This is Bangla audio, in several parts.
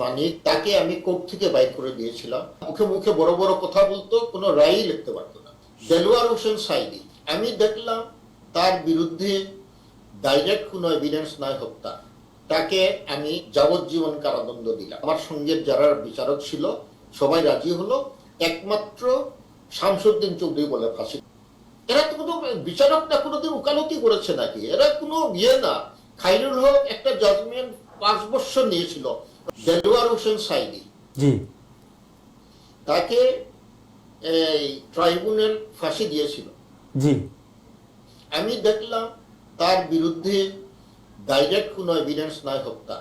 মানিক তাকে আমি কোর্ট থেকে বাইর করে দিয়েছিলাম। মুখে মুখে বড় বড় কথা বলতো, কোনো রায়ই লিখতে পারতো না। দেলোয়ার হোসেন সাইদি, আমি দেখলাম তার বিরুদ্ধে ডাইরেক্ট কোনো এভিডেন্স নয় হত্যা তাকে আমি যাবজ্জীবন কারাদণ্ড দিলাম। আমার সঙ্গে যারা বিচারক ছিল, সবাই রাজি হলো। একমাত্র শামসুদ্দিন চৌধুরী বলে ফাঁসি। এরা তো কোনো বিচারকটা কোনোদিন উকালতি করেছে নাকি? এরা কোনো ইয়ে না। খাইরুল হক একটা জাজমেন্ট পাঁচ বছর নিয়েছিল দেলোয়ার হোসেন সাইদি। জি। তাকে এই ট্রাইব্যুনাল ফাঁসি দিয়েছিল। জি। আমি দেখলাম তার বিরুদ্ধে ডাইরেক্ট কোনো এভিডেন্স নয় হত্যা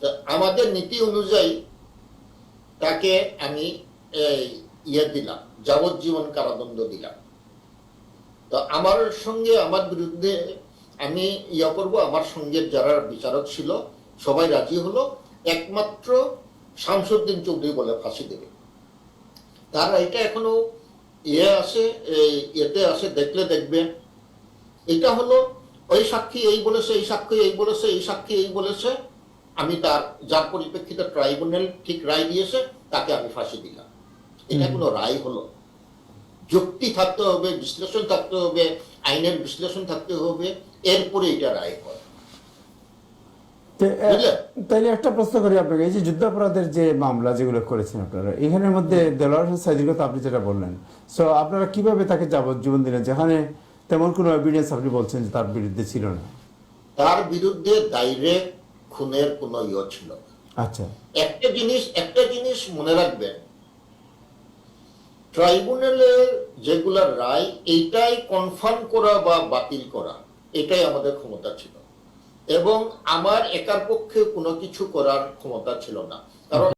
তা আমাদের নীতি অনুযায়ী তাকে আমি এই ইয়ে দিলাম যাবজ্জীবন কারাদণ্ড দিলাম। তো আমার সঙ্গে আমার বিরুদ্ধে আমি ইয়ে করব আমার সঙ্গে যারা বিচারক ছিল সবাই রাজি হলো। একমাত্র শামসুদ্দিন চৌধুরী বলে ফাঁসি দেবে। তার এটা এখনও ইয়ে আছে এই ইয়েতে আছে দেখলে দেখবেন। এটা হলো ওই সাক্ষী এই বলেছে এই সাক্ষী এই বলেছে এই সাক্ষী এই বলেছে। আমি তার যার পরিপ্রেক্ষিতে ট্রাইব্যুনাল ঠিক রায় দিয়েছে তাকে আমি ফাঁসি দিলাম। এটা কোনো রায় হলো যুক্তি থাকতে হবে বিশ্লেষণ থাকতে হবে আইনের বিশ্লেষণ থাকতে হবে এরপরে এটা রায় হয়? তাইলে একটা প্রশ্ন করি আপনাকে এই যে যুদ্ধাপরাধের যে মামলা যেগুলো করেছেন আপনারা এখানের মধ্যে দেলোয়ার হোসেন সাইদির কথা আপনি যেটা বললেন। সো আপনারা কীভাবে তাকে যাবজ্জীবন দিলেন? যেখানে তেমন কোনো এভিডেন্স আপনি বলছেন যে তার বিরুদ্ধে ছিল না। তার বিরুদ্ধে ডাইরেক্ট খুনের কোনো ইয়ে ছিল আচ্ছা। একটা জিনিস একটা জিনিস মনে রাখবেন ট্রাইব্যুনালের যেগুলা রায়, এইটাই কনফার্ম করা বা বাতিল করা, এটাই আমাদের ক্ষমতা ছিল। এবং আমার একার পক্ষে কোনো কিছু করার ক্ষমতা ছিল না। কারণ